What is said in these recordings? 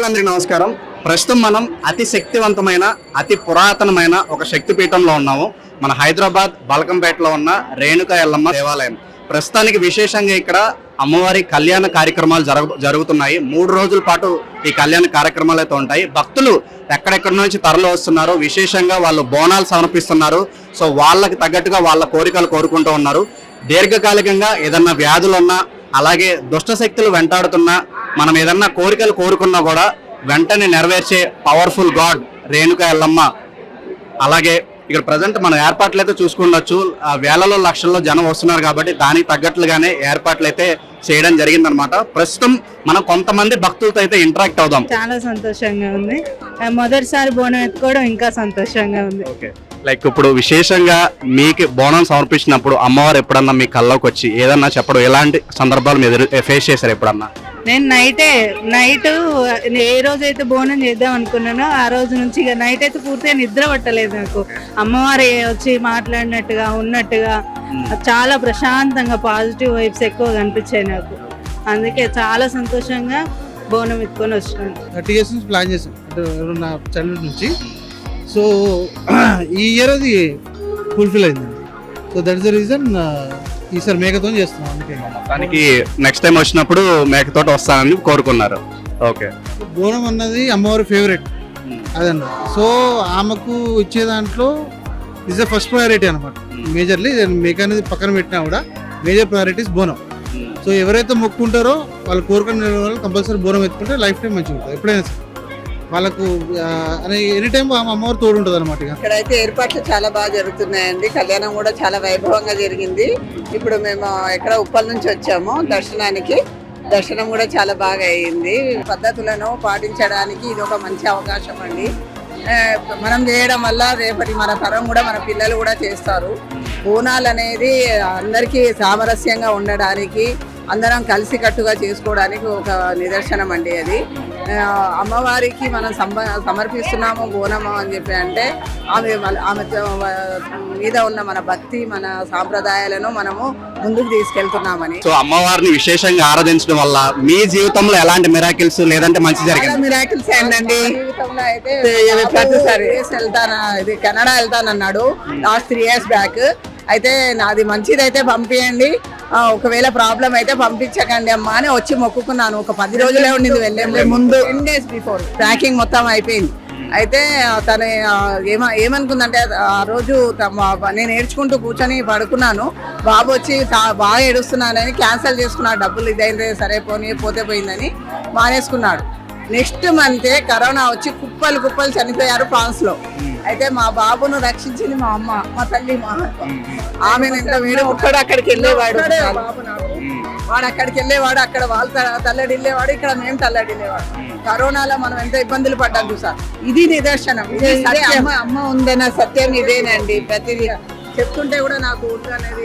ప్రేక్షకులందరికీ నమస్కారం. ప్రస్తుతం మనం అతి శక్తివంతమైన అతి పురాతనమైన ఒక శక్తిపీఠంలో ఉన్నాము. మన హైదరాబాద్ బలకంపేటలో ఉన్న రేణుక ఎల్లమ్మ దేవాలయం. ప్రస్తుతానికి విశేషంగా ఇక్కడ అమ్మవారి కళ్యాణ కార్యక్రమాలు జరుగు జరుగుతున్నాయి. మూడు రోజుల పాటు ఈ కళ్యాణ కార్యక్రమాలు అయితే ఉంటాయి. భక్తులు ఎక్కడెక్కడి నుంచి తరలి వస్తున్నారు విశేషంగా వాళ్ళు బోనాలు సమర్పిస్తున్నారు. సో వాళ్ళకి తగ్గట్టుగా వాళ్ళ కోరికలు కోరుకుంటూ ఉన్నారు. దీర్ఘకాలికంగా ఏదన్నా వ్యాధులున్నా అలాగే దుష్ట శక్తులు వెంటాడుతున్నా మనం ఏదన్నా కోరికలు కోరుకున్నా కూడా వెంటనే నెరవేర్చే పవర్ఫుల్ గాడ్ రేణుక ఎల్లమ్మ. అలాగే ఇక్కడ ప్రజెంట్ మన ఏర్పాట్లు అయితే చూసుకుండొచ్చు. ఆ వేలలో లక్షల్లో జనం వస్తున్నారు కాబట్టి దానికి తగ్గట్లుగానే ఏర్పాట్లు అయితే చేయడం జరిగిందనమాట. ప్రస్తుతం మనం కొంతమంది భక్తులతో అయితే ఇంటరాక్ట్ అవుదాం. చాలా సంతోషంగా ఉంది. మొదటిసారి బోనం ఎత్తుకోవడం ఇంకా సంతోషంగా ఉంది. లైక్ ఇప్పుడు విశేషంగా మీకు బోనం సమర్పించినప్పుడు అమ్మవారు ఎప్పుడన్నా మీ కల్లోకి వచ్చి ఏదన్నా చెప్పడం ఎలాంటి సందర్భాలు మీరు ఫేస్ చేశారు ఎప్పుడన్నా? నేను నైటే నైట్ ఏ రోజు అయితే బోనం చేద్దాం అనుకున్నానో ఆ రోజు నుంచి ఇక నైట్ అయితే పూర్తిగా నిద్ర పట్టలేదు నాకు. అమ్మవారి వచ్చి మాట్లాడినట్టుగా ఉన్నట్టుగా చాలా ప్రశాంతంగా పాజిటివ్ వైబ్స్ ఎక్కువ కనిపించాయి నాకు. అందుకే చాలా సంతోషంగా బోనం ఎత్తుకొని వచ్చినాను. థర్టీ ఇయర్స్ నుంచి ప్లాన్ చేసాం నా చైల్డ్హుడ్ నుంచి. సో ఈ ఇయర్ అది ఫుల్ఫిల్ అయింది. So that is the reason ఈసారి మేకతో చేస్తున్నాం అందుకే. దానికి నెక్స్ట్ టైం వచ్చినప్పుడు మేకతోట వస్తానని కోరుకున్నారు. ఓకే. బోనం అన్నది అమ్మవారి ఫేవరెట్ అదన్న సో ఆమెకు ఇచ్చే దాంట్లో ఇస్ ద ఫస్ట్ ప్రయారిటీ అనమాట మేజర్లీ మేక అనేది పక్కన పెట్టినా కూడా మేజర్ ప్రయారిటీస్ బోనం. సో ఎవరైతే మొక్కుంటారో వాళ్ళు కోరుకునే వాళ్ళు కంపల్సరీ బోనం ఎత్తుకుంటే లైఫ్ టైం మంచిగా ఉంటుంది ఎప్పుడైనా సరే. వాళ్ళకు ఎనీ టైం అమ్మవారు తోడు ఉంటుంది అనమాట ఇక్కడైతే ఏర్పాట్లు చాలా బాగా జరుగుతున్నాయండి. కళ్యాణం కూడా చాలా వైభవంగా జరిగింది. ఇప్పుడు మేము ఎక్కడ ఉప్పల్ నుంచి వచ్చాము దర్శనానికి. దర్శనం కూడా చాలా బాగా అయ్యింది పద్ధతులను పాటించడానికి ఇది ఒక మంచి అవకాశం అండి. మనం చేయడం వల్ల రేపటి మన తరం కూడా మన పిల్లలు కూడా చేస్తారు. బోనాలు అనేది అందరికీ సామరస్యంగా ఉండడానికి అందరం కలిసికట్టుగా చేసుకోవడానికి ఒక నిదర్శనం అండి అది. అమ్మవారికి మనం సంబ సమర్పిస్తున్నాము బోనము అని చెప్పి అంటే ఆమె ఆమె మీద ఉన్న మన భక్తి మన సాంప్రదాయాలను మనము ముందుకు తీసుకెళ్తున్నామని. సో అమ్మవారిని విశేషంగా ఆరాధించడం వల్ల మీ జీవితంలో ఎలాంటి మిరాకిల్స్ లేదంటే మంచి జరిగింది? మిరాకిల్స్ ఏంటండి జీవితంలో అయితే ప్రతిసారి. వెళ్తాను ఇది కెనడా వెళ్తానన్నాడు లాస్ట్ త్రీ ఇయర్స్ బ్యాక్. అయితే నాది మంచిది అయితే పంపించండి ఒకవేళ ప్రాబ్లం అయితే పంపించకండి అమ్మా అని వచ్చి మొక్కుకున్నాను. ఒక పది రోజులే ఉండింది వెళ్ళే ముందు. టెన్ డేస్ బిఫోర్ ప్యాకింగ్ మొత్తం అయిపోయింది. అయితే తను ఏమ ఏమనుకుందంటే ఆ రోజు నేను ఏడ్చుకుంటూ కూర్చొని పడుకున్నాను. బాబు వచ్చి "తా- బాగా ఏడుస్తున్నానని క్యాన్సిల్ చేసుకున్నాడు. డబ్బులు ఇదైందే సరే పోనీ పోతే పోయిందని మానేసుకున్నాడు. నెక్స్ట్ మంతే కరోనా వచ్చి కుప్పలు కుప్పలు చనిపోయారు ఫ్రాన్స్లో అయితే మా బాబును రక్షించింది మా అమ్మ మా తల్లి మా ఆమె ఎంత వీడు ఒక్కడు అక్కడికి వెళ్ళేవాడు. వాడు అక్కడికి వెళ్ళేవాడు అక్కడ వాళ్ళు తల్లడిల్లేవాడు ఇక్కడ మేము తల్లడిల్లేవాడు. కరోనాలో మనం ఎంత ఇబ్బందులు పడ్డాం చూసా ఇది నిదర్శనం. సరే అమ్మ అమ్మ ఉందన్న సత్యం ఇదేనండి. ప్రతిదీ చెప్తుంటే కూడా నాకు అనేది.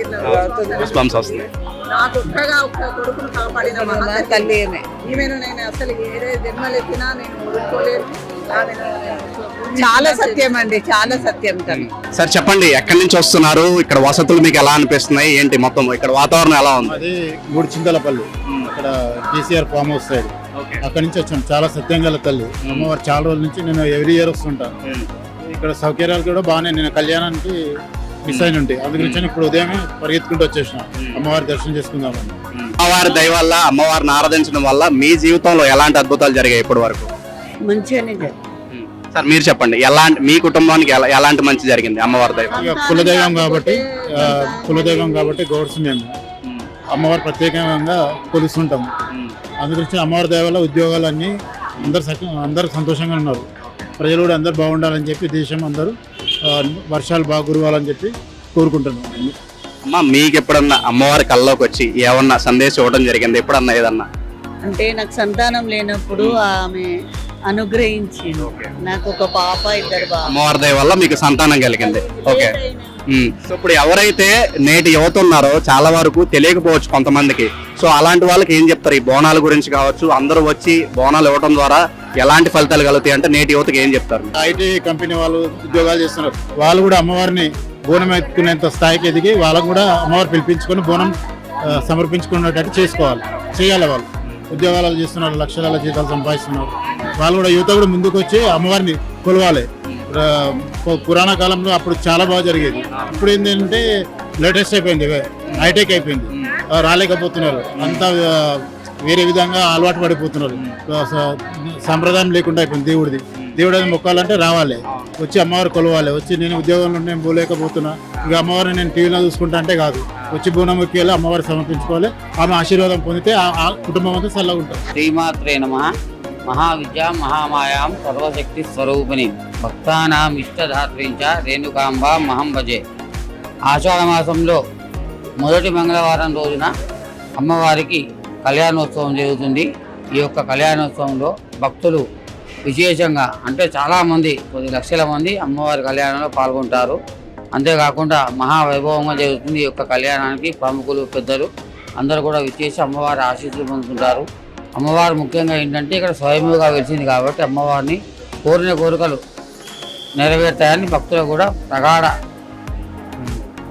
నాకు ఒక్కగా ఒక్క కొడుకును కాపాడిన మా తల్లి ఈమెను నేను అసలు ఏదే జన్మలెత్తినా నేను వదులుకోలేను ఆమెను చాలా సత్యం అండి చాలా సత్యం తను సార్ చెప్పండి ఎక్కడి నుంచి వస్తున్నారు? ఇక్కడ వసతులు మీకు ఎలా అనిపిస్తున్నాయి? ఏంటి మొత్తం ఇక్కడ వాతావరణం ఎలా ఉంది? అది మూడు చింతలపల్లి. అక్కడ కేసీఆర్ ఫామ్ హౌస్ సైడ్. అక్కడ నుంచి వచ్చాం. చాలా సత్యం గల తల్లి. అమ్మవారు చాలా రోజుల నుంచి నేను ఎవ్రీ ఇయర్ వస్తుంటాను ఇక్కడ సౌకర్యాలు కూడా బాగానే నేను కళ్యాణానికి మిస్ అయిన ఉంటాయి అందుగురించి ఇప్పుడు ఉదయమే పరిగెత్తుకుంటూ వచ్చేసిన. అమ్మవారి దర్శనం చేసుకుందామని. అమ్మవారి దయ వల్ల అమ్మవారిని ఆరాధించడం వల్ల మీ జీవితంలో ఎలాంటి అద్భుతాలు జరిగాయి ఇప్పటి వరకు? మంచిగానే జరిగింది. సార్ మీరు చెప్పండి. ఎలాంటి మీ కుటుంబానికి ఎలా- ఎలాంటి మంచి జరిగింది అమ్మవారి? ఇక కులదైవం కాబట్టి ఆ, కులదైవం కాబట్టి గౌడ్స్ మేము. అమ్మవారు ప్రత్యేకంగా కొలుస్తుంటాం. అందుగురించి అమ్మవారి దయ వల్ల ఉద్యోగాలన్నీ అందరు సక- అందరు సంతోషంగా ఉన్నారు. ప్రజలు కూడా అందరు బాగుండాలని చెప్పి దేశం అందరూ ఆ, వర్షాలు బాగా కురవాలని చెప్పి కోరుకుంటున్నాం. అమ్మ మీకు ఎప్పుడన్నా అమ్మవారి కల్లోకి వచ్చి ఏమన్నా సందేశం ఇవ్వడం జరిగింది? ఎప్పుడన్నా ఏదన్నా? అంటే నాకు సంతానం లేనప్పుడు ఆమె అనుగ్రహించింది. నాకు ఒక పాప ఇద్దరు అమ్మవారి దయ వల్ల మీకు సంతానం కలిగింది. ఓకే. సో ఇప్పుడు ఎవరైతే నేటి యువత ఉన్నారో చాలా వరకు తెలియకపోవచ్చు కొంతమందికి. సో అలాంటి వాళ్ళకి ఏం చెప్తారు? ఈ బోనాల గురించి కావచ్చు అందరూ వచ్చి బోనాలు ఇవ్వడం ద్వారా ఎలాంటి ఫలితాలు కలుగుతాయి అంటే నేటి యువతకి ఏం చెప్తారు? ఐటీ కంపెనీ వాళ్ళు ఉద్యోగాలు చేస్తున్నారు. వాళ్ళు కూడా అమ్మవారిని బోనం ఎత్తుకునేంత స్థాయికి ఎదిగి వాళ్ళకు కూడా అమ్మవారు పిలిపించుకొని బోనం సమర్పించుకునేటట్టు చేసుకోవాలి. చేయాలి వాళ్ళు. ఉద్యోగాలు చేస్తున్నారు లక్షల జీతాలు సంపాదిస్తున్నారు. వాళ్ళు కూడా యువత కూడా ముందుకు వచ్చి అమ్మవారిని కొలవాలి. పురాణ కాలంలో అప్పుడు చాలా బాగా జరిగేది. ఇప్పుడు ఏంటంటే లేటెస్ట్ అయిపోయింది హైటెక్ అయిపోయింది. రాలేకపోతున్నారు. అంతా వేరే విధంగా అలవాటు పడిపోతున్నారు. సంప్రదాయం లేకుండా అయిపోయింది దేవుడిది. దేవుడు అది మొక్కాలంటే రావాలి. వచ్చి అమ్మవారు కొలవాలి. వచ్చి నేను ఉద్యోగంలో నేను పోలేకపోతున్నా. ఇంకా అమ్మవారిని నేను టీవీలో చూసుకుంటా అంటే కాదు. వచ్చి బోనం వెళ్ళి అమ్మవారి సమర్పించుకోవాలి. ఆమె ఆశీర్వాదం పొందితే ఆ కుటుంబం అంతా చల్లగా ఉంటుంది. శ్రీమాత్రేనమా మహావిద్యా మహామాయాం సర్వశక్తి స్వరూపిణి. భక్తానాం ఇష్టధాత్రించ రేణుకాంబ మహం భజే. ఆషాఢ మాసంలో మొదటి మంగళవారం రోజున అమ్మవారికి కళ్యాణోత్సవం జరుగుతుంది. ఈ యొక్క కళ్యాణోత్సవంలో భక్తులు విశేషంగా అంటే చాలామంది కొద్ది లక్షల మంది అమ్మవారి కళ్యాణంలో పాల్గొంటారు. అంతేకాకుండా మహావైభవంగా జరుగుతుంది ఈ యొక్క కళ్యాణానికి ప్రముఖులు పెద్దలు అందరూ కూడా విచ్చేసి అమ్మవారి ఆశీస్సులు పొందుతుంటారు అమ్మవారు ముఖ్యంగా ఏంటంటే ఇక్కడ స్వయంగా వెలిసింది కాబట్టి అమ్మవారిని కోరిన కోరికలు నెరవేరుతాయని భక్తులకు కూడా ప్రగాఢ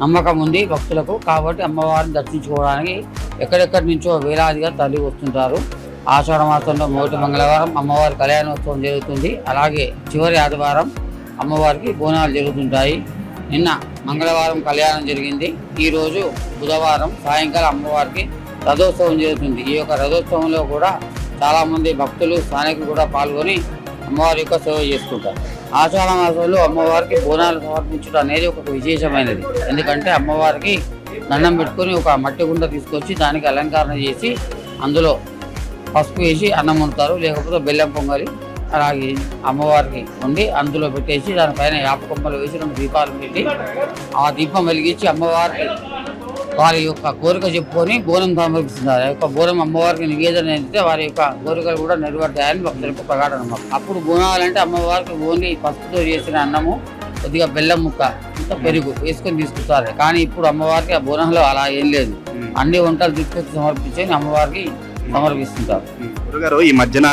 నమ్మకం ఉంది భక్తులకు. కాబట్టి అమ్మవారిని దర్శించుకోవడానికి ఎక్కడెక్కడి నుంచో వేలాదిగా తరలి వస్తుంటారు. ఆషాఢ మాసంలో మొదటి మంగళవారం అమ్మవారి కళ్యాణోత్సవం జరుగుతుంది. అలాగే చివరి ఆదివారం అమ్మవారికి బోనాలు జరుగుతుంటాయి. నిన్న మంగళవారం కళ్యాణం జరిగింది. ఈరోజు బుధవారం సాయంకాలం అమ్మవారికి రథోత్సవం జరుగుతుంది. ఈ యొక్క రథోత్సవంలో కూడా చాలామంది భక్తులు స్థానికులు కూడా పాల్గొని అమ్మవారి యొక్క సేవ చేసుకుంటారు. ఆషాఢ మాసంలో అమ్మవారికి బోనాలు సమర్పించడం అనేది ఒక విశేషమైనది. ఎందుకంటే అమ్మవారికి దండం పెట్టుకొని ఒక మట్టి గుండ తీసుకొచ్చి దానికి అలంకరణ చేసి అందులో పసుపు వేసి అన్నం వండుతారు. లేకపోతే బెల్లం పొంగలి అలాగే అమ్మవారికి వండి అందులో పెట్టేసి దానిపైన యాప కొమ్మలు వేసి రెండు దీపాలు పెట్టి ఆ దీపం వెలిగించి అమ్మవారికి వారి యొక్క కోరిక చెప్పుకొని బోనం సమర్పిస్తున్నారు యొక్క బోనం అమ్మవారికి నివేదన అయితే వారి యొక్క కోరికలు కూడా నెరవేరుతాయని భక్తులకు ప్రగాఢ నమ్మకం. అప్పుడు బోనాలంటే అమ్మవారికి ఓన్లీ పసుపుతో చేసిన అన్నము కొద్దిగా బెల్లం ముక్క ఇంకా పెరుగు వేసుకొని తీసుకుంటారు కానీ ఇప్పుడు అమ్మవారికి ఆ బోనంలో అలా ఏం లేదు. అన్ని వంటలు తీసుకొచ్చి సమర్పించి అమ్మవారికి సమర్పిస్తుంటారు. గురుగారు ఈ మధ్యన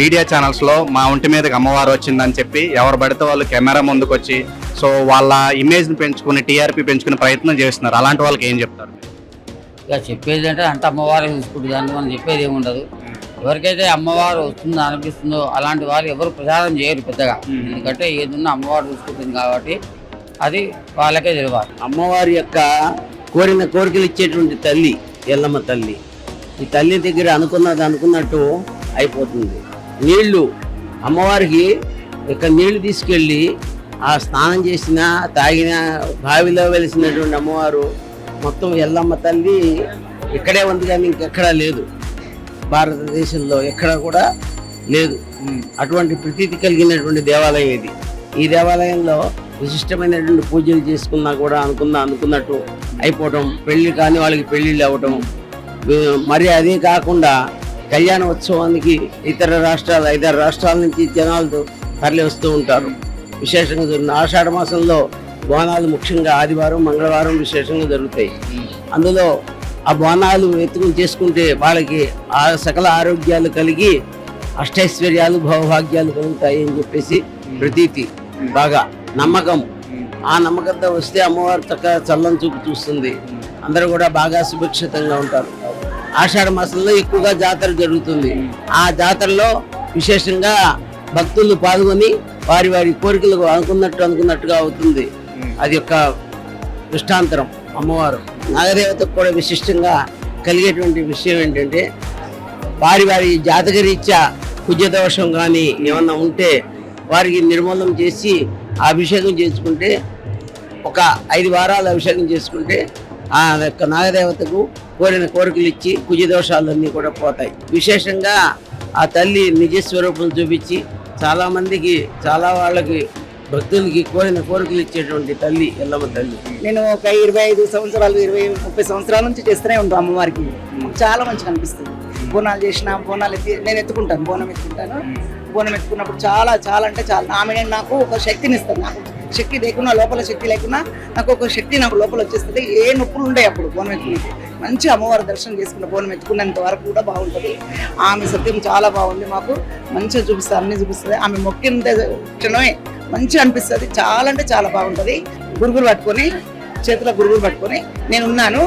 మీడియా ఛానల్స్లో మా ఒంటి మీదకి అమ్మవారు వచ్చిందని చెప్పి ఎవరు పడితే వాళ్ళు కెమెరా ముందుకు వచ్చి సో వాళ్ళ ఇమేజ్ని పెంచుకుని టీఆర్పీ పెంచుకునే ప్రయత్నం చేస్తున్నారు. అలాంటి వాళ్ళకి ఏం చెప్తారు? ఇక చెప్పేది అంటే అంత అమ్మవారు చూసుకుంటుంది దాన్ని మనం చెప్పేది ఏమి ఉండదు. ఎవరికైతే అమ్మవారు వస్తుందో అనిపిస్తుందో అలాంటి వారు ఎవరు ప్రచారం చేయరు పెద్దగా. ఎందుకంటే ఏదున్నా అమ్మవారు చూసుకుంటుంది కాబట్టి అది వాళ్ళకే తెలియాలి అమ్మవారి యొక్క కోరిన కోరికలు ఇచ్చేటువంటి తల్లి ఎల్లమ్మ తల్లి ఈ తల్లి దగ్గర అనుకున్నది అనుకున్నట్టు అయిపోతుంది. నీళ్ళు అమ్మవారికి యొక్క నీళ్ళు తీసుకెళ్ళి ఆ స్నానం చేసిన తాగిన బావిలో వెలిసినటువంటి అమ్మవారు మొత్తం ఎల్లమ్మ తల్లి ఇక్కడే ఉంది కానీ ఇంకెక్కడా లేదు. భారతదేశంలో ఎక్కడ కూడా లేదు. అటువంటి ప్రతీతి కలిగినటువంటి దేవాలయం ఇది. ఈ దేవాలయంలో విశిష్టమైనటువంటి పూజలు చేసుకున్నా కూడా అనుకున్న అనుకున్నట్టు అయిపోవటం పెళ్ళి కాని వాళ్ళకి పెళ్ళిళ్ళు అవ్వటం మరి అదే కాకుండా కళ్యాణ ఉత్సవానికి ఇతర రాష్ట్రాలు ఐదారు రాష్ట్రాల నుంచి జనాలు తరలి వస్తూ ఉంటారు. విశేషంగా జరుగుతుంది. ఆషాఢ మాసంలో బోనాలు ముఖ్యంగా ఆదివారం మంగళవారం విశేషంగా జరుగుతాయి. అందులో ఆ బోనాలు ఎత్తుకుని చేసుకుంటే వాళ్ళకి ఆ సకల ఆరోగ్యాలు కలిగి అష్టైశ్వర్యాలు భవభాగ్యాలు కలుగుతాయి అని చెప్పేసి ప్రతీతి. బాగా నమ్మకం. ఆ నమ్మకంతో వస్తే అమ్మవారు చక్క చల్లని చూపు చూస్తుంది. అందరూ కూడా బాగా సుభిక్షితంగా ఉంటారు. ఆషాఢ మాసంలో ఎక్కువగా జాతర జరుగుతుంది. ఆ జాతరలో విశేషంగా భక్తులు పాల్గొని వారి వారి కోరికలు అనుకున్నట్టు అనుకున్నట్టుగా అవుతుంది. అది యొక్క దృష్టాంతరం అమ్మవారు. నాగదేవతకు కూడా విశిష్టంగా కలిగేటువంటి విషయం ఏంటంటే వారి వారి జాతకరీత్యా కుజదోషం కానీ ఏమన్నా ఉంటే వారికి నిర్మూలన చేసి ఆ అభిషేకం చేసుకుంటే ఒక ఐదు వారాలు అభిషేకం చేసుకుంటే ఆ యొక్క నాగదేవతకు కోరిన కోరికలు ఇచ్చి కుజదోషాలన్నీ కూడా పోతాయి. విశేషంగా ఆ తల్లి నిజ స్వరూపం చూపించి చాలా మందికి చాలా వాళ్ళకి భక్తులకి కోరిన కోరికలు ఇచ్చేటువంటి తల్లి ఎల్లమ్మ తల్లి. నేను ఒక ఇరవై ఐదు సంవత్సరాలు ఇరవై ముప్పై సంవత్సరాల నుంచి చేస్తూనే ఉంటాను అమ్మవారికి. చాలా మంచిగా అనిపిస్తుంది. బోనాలు చేసిన బోనాలు ఎత్తి నేను ఎత్తుకుంటాను బోనం ఎత్తుకుంటాను. బోనం ఎత్తుకున్నప్పుడు చాలా చాలా అంటే చాలా ఆమె నాకు ఒక శక్తిని ఇస్తుంది నాకు శక్తి లేకున్నా లోపల శక్తి లేకున్నా నాకు ఒక శక్తి నాకు లోపల వచ్చేస్తుంది. ఏ నొప్పులు ఉండే అప్పుడు బోనం ఎత్తుకుంటే మంచి అమ్మవారి దర్శనం చేసుకున్న బోనం ఎత్తుకున్నంత వరకు కూడా బాగుంటుంది. ఆమె సత్యం చాలా బాగుంది మాకు. మంచిగా చూపిస్తుంది అన్ని చూపిస్తుంది. ఆమె మొక్కిన క్షణమే మంచిగా అనిపిస్తుంది. చాలా అంటే చాలా బాగుంటుంది. గురుగురు పట్టుకొని చేతిలో గురుగురు పట్టుకొని నేను ఉన్నాను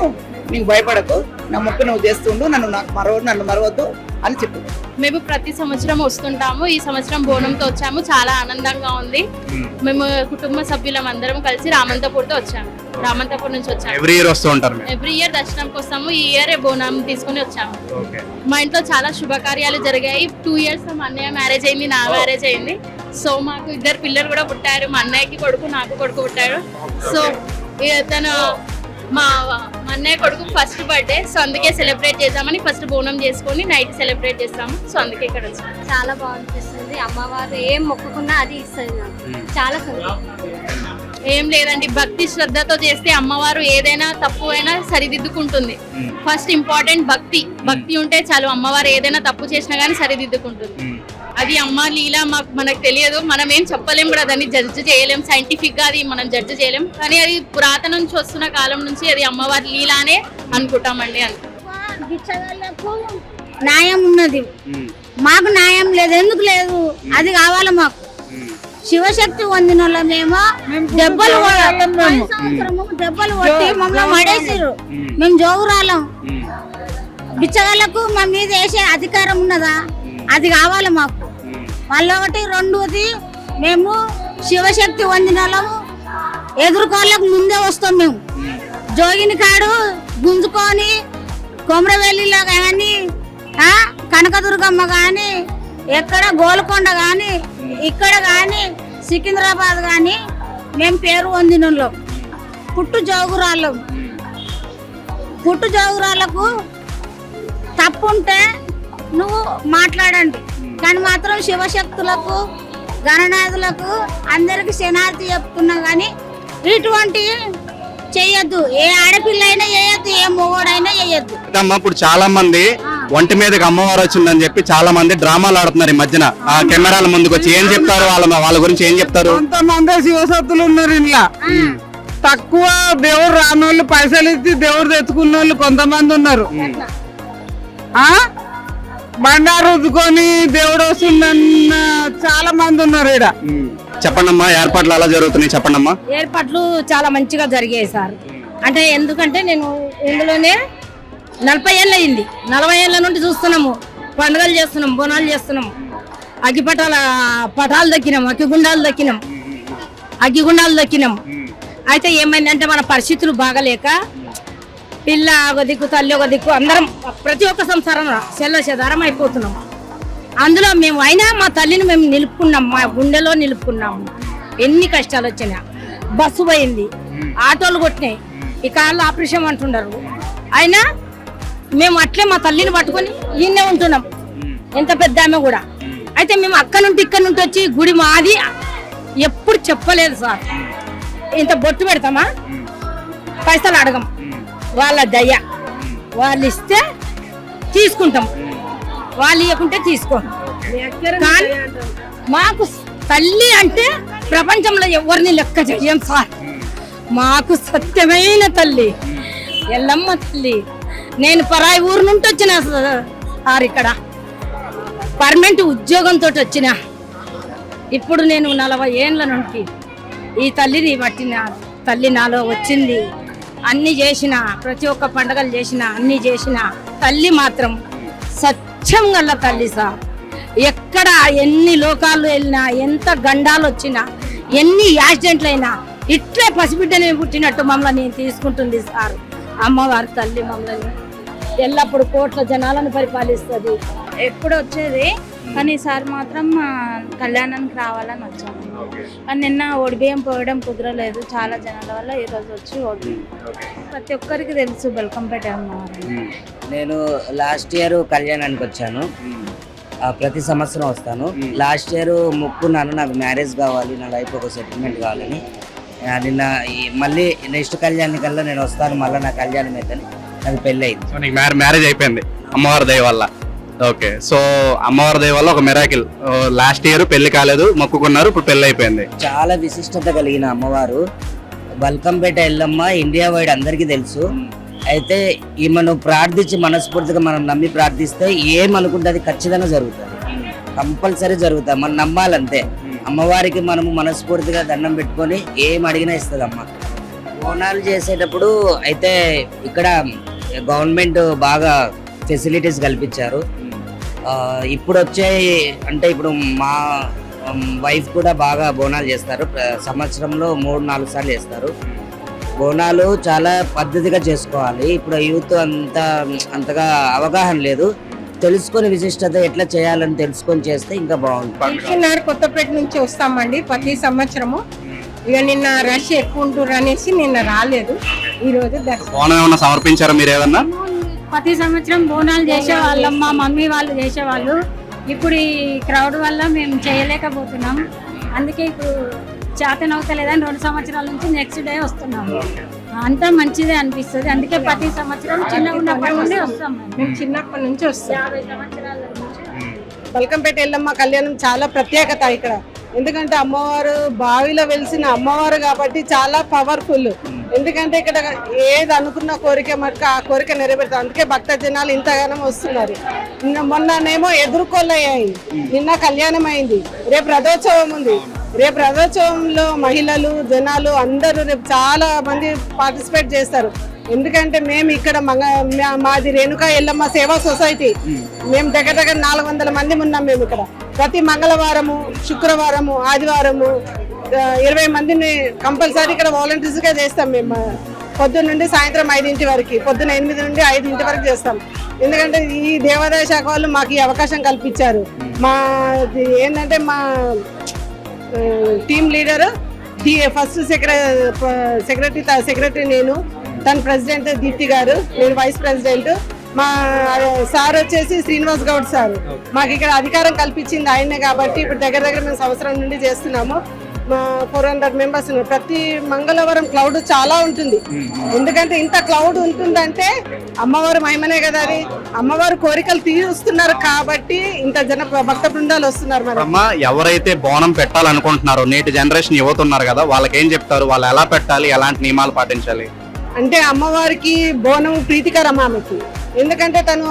నీకు భయపడకు. నా మొక్క నువ్వు చేస్తుండు నన్ను నాకు మరవ నన్ను మరవద్దు. అని చెప్పు. మేము ప్రతి సంవత్సరం వస్తుంటాము ఈ సంవత్సరం బోనంతో వచ్చాము చాలా ఆనందంగా ఉంది. మేము. కుటుంబ సభ్యులం అందరం కలిసి రామంతపూర్తో వచ్చాము. రామంతపూర్ నుంచి వచ్చాము. ఎవ్రీ ఇయర్ వస్తూ ఉంటారు ఎవ్రీ ఇయర్ దర్శనంకి వస్తాము ఈ ఇయర్ బోనం తీసుకుని వచ్చాము. మా ఇంట్లో చాలా శుభకార్యాలు జరిగాయి. టూ ఇయర్స్ మా అన్నయ్య మ్యారేజ్ అయింది నా మ్యారేజ్ అయింది. సో మాకు ఇద్దరు పిల్లలు కూడా పుట్టారు. మా అన్నయ్యకి కొడుకు నాకు కొడుకు పుట్టాడు. సో తను మా అన్నయ్య కొడుకు ఫస్ట్ బర్త్డే సో అందుకే సెలబ్రేట్ చేద్దామని ఫస్ట్ బోనం చేసుకొని నైట్ సెలబ్రేట్ చేస్తాము. సో అందుకే ఇక్కడ వచ్చాము చాలా బాగుంటుంది. అమ్మవారు ఏం మొక్కుకున్నా అది ఇస్తుంది నాకు. చాలా సంతోషం. ఏం లేదండి భక్తి శ్రద్ధతో చేస్తే అమ్మవారు ఏదైనా తప్పు అయినా సరిదిద్దుకుంటుంది. ఫస్ట్ ఇంపార్టెంట్ భక్తి. భక్తి ఉంటే చాలు అమ్మవారు ఏదైనా తప్పు చేసినా కానీ సరిదిద్దుకుంటుంది. అది అమ్మ లీల మాకు మనకు తెలియదు. మనం ఏం చెప్పలేం కూడా దాన్ని జడ్జ్ చేయలేం. సైంటిఫిక్గా అది మనం జడ్జ్ చేయలేం. కానీ అది పురాతన నుంచి వస్తున్న కాలం నుంచి అది అమ్మవారి లీలానే అనుకుంటామండి న్యాయం ఉన్నది. మాకు న్యాయం లేదు. ఎందుకు లేదు? అది కావాలి మాకు. శివశక్తి పొందిన వాళ్ళమేమో దెబ్బలు దెబ్బలు కొట్టి మమ్మల్ని మడేసారు మేము జోగురాలం బిచ్చగాళ్ళకు మా మీద వేసే అధికారం ఉన్నదా? అది కావాలి మాకు. మళ్ళీ ఒకటి రెండోది మేము శివశక్తి పొందిన వాళ్ళము ఎదుర్కోళ్ళకు ముందే వస్తాం మేము. జోగిని కాడు గుంజుకొని కొమరవెల్లిలో కానీ కనకదుర్గమ్మ కానీ ఎక్కడ గోల్కొండ కానీ ఇక్కడ కానీ సికింద్రాబాద్ కానీ మేము పేరు పొందినోళ్ళం పుట్టు జోగురాళ్ళం. పుట్టు జోగురాళ్ళకు తప్పు ఉంటే నువ్వు మాట్లాడండి. కానీ మాత్రం శివశక్తులకు గణనాథులకు అందరికి శనార్థి చెప్తున్నా కానీ ఇటువంటి చెయ్యొద్దు. ఏ ఆడపిల్ల అయినా చేయొద్దు ఏ మొగోడైనా చేయొద్దు అమ్మ ఇప్పుడు చాలా మంది ఒంటి మీదకి అమ్మవారు వచ్చిందని చెప్పి చాలా మంది డ్రామాలు ఆడుతున్నారు ఈ మధ్యన. ఆ కెమెరాల ముందుకు వచ్చి ఏం చెప్తారు? వాళ్ళ వాళ్ళ గురించి ఏం చెప్తారు? కొంతమంది శివసత్తులు ఉన్నారు ఇంట్లో. తక్కువ దేవుడు రానోళ్ళు పైసలు ఇచ్చి దేవుడు తెచ్చుకున్న వాళ్ళు కొంతమంది ఉన్నారు. ఆ? బండారు రుద్దుకొని దేవుడు వస్తుందన్న చాలా మంది ఉన్నారు ఇక్కడ చెప్పండి అమ్మా ఏర్పాట్లు ఎలా జరుగుతున్నాయి చెప్పండి అమ్మా ఏర్పాట్లు చాలా మంచిగా జరిగాయి సార్. అంటే ఎందుకంటే నేను ఇందులోనే నలభై ఏళ్ళు అయింది. నలభై ఏళ్ళ నుండి చూస్తున్నాము. పండుగలు చేస్తున్నాం బోనాలు చేస్తున్నాం అగ్గిపటాల పటాలు దక్కినాం అగ్గిగుండాలు దక్కినాం అగ్గిగుండాలు దక్కినాం అయితే ఏమైందంటే మన పరిస్థితులు బాగలేక పిల్ల ఒక దిక్కు తల్లి ఒక దిక్కు అందరం ప్రతి ఒక్క సంసారం చెల్ల చెదారం అయిపోతున్నాం అందులో మేము అయినా మా తల్లిని మేము నిలుపుకున్నాం మా గుండెలో నిలుపుకున్నాము ఎన్ని కష్టాలు వచ్చినా. బస్సు పోయింది ఆటోలు కొట్టినాయి ఈ కాళ్ళు ఆపరేషన్ అంటున్నారు అయినా మేము అట్లే మా తల్లిని పట్టుకొని ఈయనే ఉంటున్నాం. ఎంత పెద్ద ఆమె కూడా. అయితే మేము అక్క నుండి ఇక్కడ నుండి వచ్చి గుడి మాది ఎప్పుడు చెప్పలేదు సార్. ఇంత బొట్టు పెడతామా? పైసలు అడగం. వాళ్ళ దయ. వాళ్ళు ఇస్తే తీసుకుంటాం వాళ్ళు ఇవ్వకుంటే తీసుకోం కానీ మాకు తల్లి అంటే ప్రపంచంలో ఎవరిని లెక్క చెయ్యం సార్. మాకు సత్యమైన తల్లి. ఎల్లమ్మ తల్లి. నేను పరాయి ఊరు నుండి వచ్చిన సార్ ఇక్కడ. పర్మనెంట్ ఉద్యోగంతో వచ్చిన. ఇప్పుడు నేను నలభై ఏండ్ల నుండి ఈ తల్లిని పట్టిన. తల్లి నాలో వచ్చింది. అన్ని చేసిన ప్రతి ఒక్క పండుగలు చేసిన అన్ని చేసిన తల్లి మాత్రం సత్యం గల తల్లి సార్. ఎక్కడ ఎన్ని లోకాలు వెళ్ళినా ఎంత గండాలు వచ్చినా ఎన్ని యాక్సిడెంట్లు అయినా ఇట్లే పసిబిడ్డని పుట్టినట్టు మమ్మల్ని నేను తీసుకుంటుంది సార్. అమ్మవారి తల్లి మమ్మల్ని ఎల్లప్పుడు కోట్ల జనాలను పరిపాలిస్తుంది. ఎప్పుడు వచ్చేది? కానీ సార్ మాత్రం కళ్యాణానికి రావాలని వచ్చాము. నిన్న ఒడిబియ్యం పోయడం కుదరలేదు. చాలా జనాల వల్ల ఈ రోజు వచ్చి ఒడిబియ్యం ప్రతి ఒక్కరికి తెలుసు బెల్కంపేట నేను లాస్ట్ ఇయర్ కళ్యాణానికి వచ్చాను. ఆ, ప్రతి సంవత్సరం వస్తాను. లాస్ట్ ఇయర్ మొక్కున్నాను నాకు మ్యారేజ్ కావాలి నా లైఫ్ ఒక సెటిల్మెంట్ కావాలని. నిన్న ఈ మళ్ళీ నెక్స్ట్ కళ్యాణికల్లా నేను వస్తాను మళ్ళీ నా కళ్యాణం అవుతుంది నాకు పెళ్ళి అయింది సో నీకు మ్యారే మ్యారేజ్ అయిపోయింది. అమ్మవారి దయ వల్ల. ఓకే. సో అమ్మవారి దయ వల్ల ఒక మెరాకిల్ లాస్ట్ ఇయర్ పెళ్ళి కాలేదు మొక్కుకున్నారు ఇప్పుడు పెళ్ళి అయిపోయింది. చాలా విశిష్టత కలిగిన అమ్మవారు. బల్కంపేట ఎల్లమ్మ ఇండియా వైడ్ అందరికీ తెలుసు. అయితే ఈమెను ప్రార్థించి మనస్ఫూర్తిగా మనం నమ్మి ప్రార్థిస్తే ఏమనుకుంటే అది ఖచ్చితంగా జరుగుతుంది. కంపల్సరీ జరుగుతుంది. మనం నమ్మాలంతే. అమ్మవారికి మనము మనస్ఫూర్తిగా దండం పెట్టుకొని ఏం అడిగినా ఇస్తుంది అమ్మ బోనాలు చేసేటప్పుడు అయితే ఇక్కడ గవర్నమెంట్ బాగా ఫెసిలిటీస్ కల్పించారు. ఇప్పుడు వచ్చే అంటే ఇప్పుడు మా వైఫ్ కూడా బాగా బోనాలు చేస్తారు. సంవత్సరంలో మూడు నాలుగు సార్లు చేస్తారు. బోనాలు చాలా పద్ధతిగా చేసుకోవాలి. ఇప్పుడు యూత్ అంత అంతగా అవగాహన లేదు. తెలుసుకొని విశిష్టత ఎట్లా చేయాలని తెలుసుకొని చేస్తే ఇంకా బాగుంటుంది. కొత్తపేట నుంచి వస్తామండి ప్రతి సంవత్సరము. ఇక నిన్న రష్ ఎక్కువ ఉంటారు అనేసి నిన్న రాలేదు. ఈ రోజు దర్శనం. బోనం ఏమన్నా సమర్పించారా మీరు ఏదన్నా? ప్రతి సంవత్సరం బోనాలు చేసేవాళ్ళం మా మమ్మీ వాళ్ళు చేసేవాళ్ళు. ఇప్పుడు ఈ క్రౌడ్ వల్ల మేము చేయలేకపోతున్నాం. అందుకే ఇప్పుడు చేతనవుతలేదని రెండు సంవత్సరాల నుంచి నెక్స్ట్ డే వస్తున్నాము అంతా మంచిదే అనిపిస్తుంది. అందుకే ప్రతి సంవత్సరం చిన్న ఉన్నప్పటి నుండి వస్తాం మేము చిన్నప్పటి నుంచి వస్తాం. యాభై సంవత్సరాల నుంచి. బల్కంపేట ఎల్లమ్మ కళ్యాణం చాలా ప్రత్యేకత ఇక్కడ. ఎందుకంటే అమ్మవారు బావిలో వెలిసిన అమ్మవారు కాబట్టి చాలా పవర్ఫుల్ ఎందుకంటే ఇక్కడ ఏది అనుకున్న కోరిక మటుకు ఆ కోరిక నెరవేరుతుంది. అందుకే భక్త జనాలు ఇంతగానం వస్తున్నారు. నిన్న మొన్ననేమో ఎదుర్కొల్లయ్యాయి నిన్న కళ్యాణం అయింది రేపు రథోత్సవం ఉంది. రేపు రథోత్సవంలో మహిళలు జనాలు అందరూ రేపు చాలా మంది పార్టిసిపేట్ చేస్తారు. ఎందుకంటే మేము ఇక్కడ మంగ మాది రేణుకా ఎల్లమ్మ సేవా సొసైటీ. మేము దగ్గర దగ్గర నాలుగు వందల మంది ఉన్నాం మేము ఇక్కడ. ప్రతి మంగళవారము శుక్రవారము ఆదివారము ఇరవై మందిని కంపల్సరీ ఇక్కడ వాలంటీర్స్గా చేస్తాం మేము. పొద్దున్న నుండి సాయంత్రం ఐదింటి వరకు పొద్దున్న ఎనిమిది నుండి ఐదింటి వరకు చేస్తాం. ఎందుకంటే ఈ దేవాదాయ శాఖ వాళ్ళు మాకు ఈ అవకాశం కల్పించారు. మా ఏంటంటే మా team leader first secretary secretary secretary నేను తన ప్రెసిడెంట్ దీప్తి గారు నేను వైస్ ప్రెసిడెంట్. మా సార్ వచ్చేసి శ్రీనివాస్ గౌడ్ సార్. మాకు ఇక్కడ అధికారం కల్పించింది ఆయనే కాబట్టి ఇప్పుడు దగ్గర దగ్గర మేము సంవత్సరం నుండి చేస్తున్నాము. మా ఫోర్ హండ్రెడ్ మెంబర్స్ ప్రతి మంగళవారం క్లౌడ్ చాలా ఉంటుంది. ఎందుకంటే ఇంత క్లౌడ్ ఉంటుందంటే అమ్మవారు మహిమనే కదా అది. అమ్మవారు కోరికలు తీరుస్తున్నారు కాబట్టి ఇంత జన భక్త బృందాలు వస్తున్నారు మరి. అమ్మ ఎవరైతే బోనం పెట్టాలనుకుంటున్నారో నేటి జనరేషన్ యువత ఉన్నారు కదా వాళ్ళకి ఏం చెప్తారు? వాళ్ళు ఎలా పెట్టాలి? ఎలాంటి నియమాలు పాటించాలి? అంటే అమ్మవారికి బోనం ప్రీతికరం ఆమెకి. ఎందుకంటే తను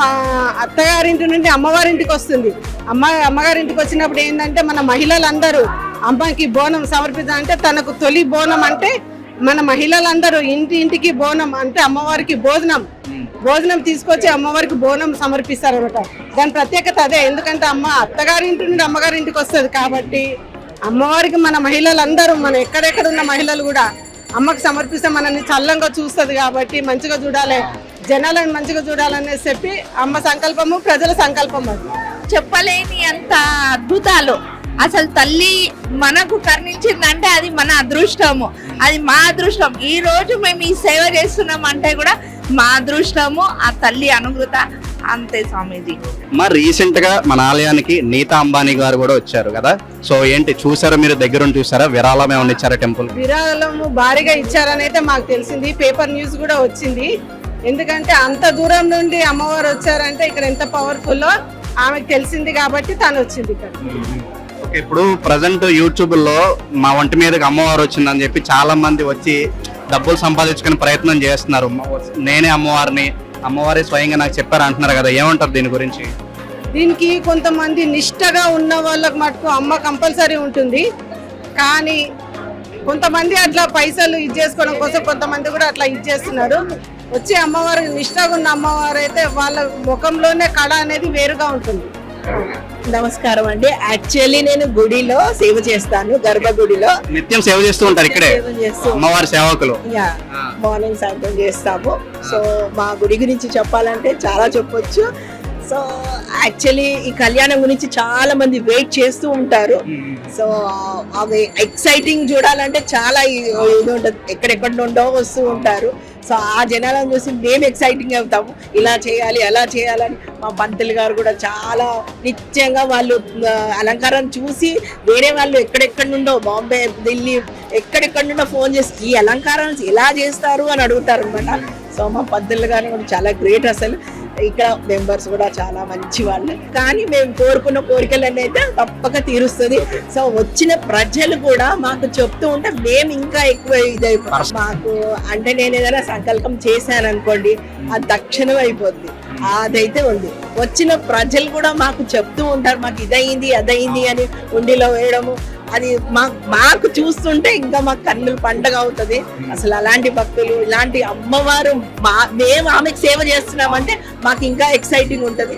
అత్తగారింటి నుండి అమ్మవారింటికి వస్తుంది. అమ్మ అమ్మగారింటికి వచ్చినప్పుడు ఏంటంటే మన మహిళలందరూ అమ్మకి బోనం సమర్పించాలంటే తనకు తొలి బోనం అంటే మన మహిళలందరూ ఇంటి ఇంటికి బోనం అంటే అమ్మవారికి భోజనం. భోజనం తీసుకొచ్చి అమ్మవారికి బోనం సమర్పిస్తారనమాట దాని ప్రత్యేకత అదే. ఎందుకంటే అమ్మ అత్తగారింటి నుండి అమ్మగారింటికి వస్తుంది కాబట్టి అమ్మవారికి మన మహిళలందరూ మన ఎక్కడెక్కడ ఉన్న మహిళలు కూడా అమ్మకు సమర్పిస్తే మనల్ని చల్లంగా చూస్తుంది కాబట్టి మంచిగా చూడాలి జనాలను మంచిగా చూడాలనేసి చెప్పి అమ్మ సంకల్పము ప్రజల సంకల్పం అది. చెప్పలేని అంత అద్భుతాలు. అసలు తల్లి మనకు కర్ణించిందంటే అది మన అదృష్టము. అది మా అదృష్టం. ఈ రోజు మేము ఈ సేవ చేస్తున్నాం అంటే కూడా మా అదృష్టము ఆ తల్లి అనుగృత అంతే స్వామీజీ. మా రీసెంట్గా మన ఆలయానికి నీతా అంబానీ గారు కూడా వచ్చారు కదా? సో ఏంటి చూసారా మీరు దగ్గరుండి చూసారా? విరాళం ఏమైనా ఇచ్చారా టెంపుల్? విరాళము భారీగా ఇచ్చారని అయితే మాకు తెలిసింది. పేపర్ న్యూస్ కూడా వచ్చింది. ఎందుకంటే అంత దూరం నుండి అమ్మవారు వచ్చారంటే ఇక్కడ ఎంత పవర్ఫుల్ ఆమెకు తెలిసింది కాబట్టి తను వచ్చింది ఇక్కడ. ఓకే, ఇప్పుడు ప్రజెంట్ యూట్యూబ్లో మా ఒంటి మీదకి అమ్మవారు వచ్చిందని చెప్పి చాలా మంది వచ్చి డబ్బులు సంపాదించుకునే ప్రయత్నం చేస్తున్నారు. నేనే అమ్మవారిని అమ్మవారి స్వయంగా నాకు చెప్పారు అంటున్నారు కదా ఏమంటారు దీని గురించి? దీనికి కొంతమంది నిష్టగా ఉన్న వాళ్ళకి మటుకు అమ్మ కంపల్సరీ ఉంటుంది. కానీ కొంతమంది అట్లా పైసలు ఇది చేసుకోవడం కోసం కొంతమంది కూడా అట్లా ఇది చేస్తున్నారు. వచ్చి అమ్మవారు నిష్టగా ఉన్న అమ్మవారు అయితే వాళ్ళ ముఖంలోనే కళ అనేది వేరుగా ఉంటుంది. నమస్కారం అండి. యాక్చువల్లీ నేను గుడిలో సేవ చేస్తాను గర్భగుడిలో. నిత్యం సేవ చేస్తూ ఉంటారు ఇక్కడే? అమ్మవారి సేవకులు? యా మార్నింగ్ సాయంత్రం చేస్తాము. సో మా గుడి గురించి చెప్పాలంటే చాలా చెప్పొచ్చు. సో యాక్చువల్లీ ఈ కళ్యాణం గురించి చాలా మంది వెయిట్ చేస్తూ ఉంటారు. సో అవి ఎక్సైటింగ్ చూడాలంటే చాలా ఇది ఉంటుంది. ఎక్కడెక్కడ నుండో వస్తూ ఉంటారు. సో ఆ జనాలను చూసి మేము ఎక్సైటింగ్ అవుతాము. ఇలా చేయాలి అలా చేయాలని మా పంతులు గారు కూడా చాలా నిత్యంగా వాళ్ళు అలంకారం చూసి వేరే వాళ్ళు ఎక్కడెక్కడి నుండో బాంబే ఢిల్లీ ఎక్కడెక్కడి నుండో ఫోన్ చేసి ఈ అలంకారం ఎలా చేస్తారు అని అడుగుతారు అనమాట సో మా పంతులు గారు కూడా చాలా గ్రేట్ అసలు. ఇక్కడ మెంబర్స్ కూడా చాలా మంచి వాళ్ళు కానీ మేము కోరుకున్న కోరికలన్నీ అయితే తప్పక తీరుస్తుంది. సో వచ్చిన ప్రజలు కూడా మాకు చెప్తూ ఉంటే మేము ఇంకా ఎక్కువ ఇదైపోతాం. మాకు అంటే నేను ఏదైనా సంకల్పం చేశాను అనుకోండి అది తక్షణం అయిపోద్ది. అదైతే ఉంది. వచ్చిన ప్రజలు కూడా మాకు చెప్తూ ఉంటారు మాకు ఇదయింది అదయింది అని ఉండిలో వేయడము. అది మా మాకు చూస్తుంటే ఇంకా మాకు కన్నులు పండగ అవుతుంది. అసలు అలాంటి భక్తులు ఇలాంటి అమ్మవారు మా మేము ఆమెకు సేవ చేస్తున్నామంటే మాకు ఇంకా ఎక్సైటింగ్ ఉంటది.